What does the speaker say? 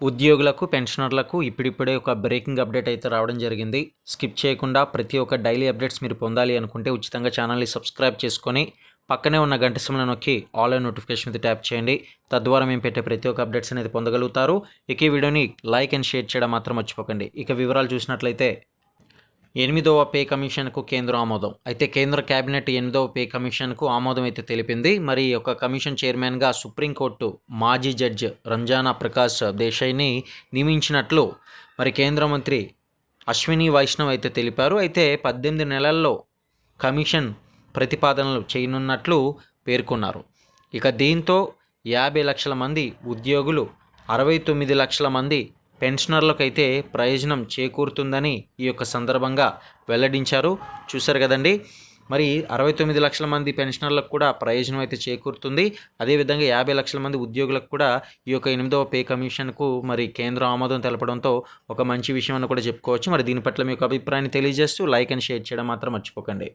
ఉద్యోగులకు పెన్షనర్లకు ఇప్పుడిప్పుడే ఒక బ్రేకింగ్ అప్డేట్ అయితే రావడం జరిగింది. స్కిప్ చేయకుండా ప్రతి ఒక్క డైలీ అప్డేట్స్ మీరు పొందాలి అనుకుంటే ఉచితంగా ఛానల్ని సబ్స్క్రైబ్ చేసుకొని పక్కనే ఉన్న గంట సింబల్ నొక్కి ఆన్లైన్ నోటిఫికేషన్ మీద ట్యాప్ చేయండి. తద్వారా మేము పెట్టే ప్రతి ఒక్క అప్డేట్స్ అనేది పొందగలుగుతారు. ఇక ఈ వీడియోని లైక్ అండ్ షేర్ చేయడం మాత్రం మర్చిపోకండి. ఇక వివరాలు చూసినట్లయితే ఎనిమిదవ పే కమిషన్కు కేంద్ర ఆమోదం. అయితే కేంద్ర కేబినెట్ ఎనిమిదవ పే కమిషన్కు ఆమోదం అయితే తెలిపింది. మరి ఒక కమిషన్ చైర్మన్గా సుప్రీంకోర్టు మాజీ జడ్జ్ రంజానా ప్రకాష్ దేశాయ్ని నియమించినట్లు మరి కేంద్ర మంత్రి అశ్విని వైష్ణవ్ అయితే తెలిపారు. అయితే పద్దెనిమిది నెలల్లో కమిషన్ ప్రతిపాదనలు చేయనున్నట్లు పేర్కొన్నారు. ఇక దీంతో యాభై లక్షల మంది ఉద్యోగులు అరవై తొమ్మిది లక్షల మంది పెన్షనర్లకు అయితే ప్రయోజనం చేకూరుతుందని ఈ యొక్క సందర్భంగా వెల్లడించారు. చూశారు కదండి. మరి అరవై తొమ్మిది లక్షల మంది పెన్షనర్లకు కూడా ప్రయోజనం అయితే చేకూరుతుంది. అదేవిధంగా యాభై లక్షల మంది ఉద్యోగులకు కూడా ఈ యొక్క ఎనిమిదవ పే కమిషన్కు మరి కేంద్ర ఆమోదం తెలపడంతో ఒక మంచి విషయం అని కూడా చెప్పుకోవచ్చు. మరి దీని పట్ల మీ యొక్క అభిప్రాయాన్ని తెలియజేస్తూ లైక్ అండ్ షేర్ చేయడం మాత్రం మర్చిపోకండి.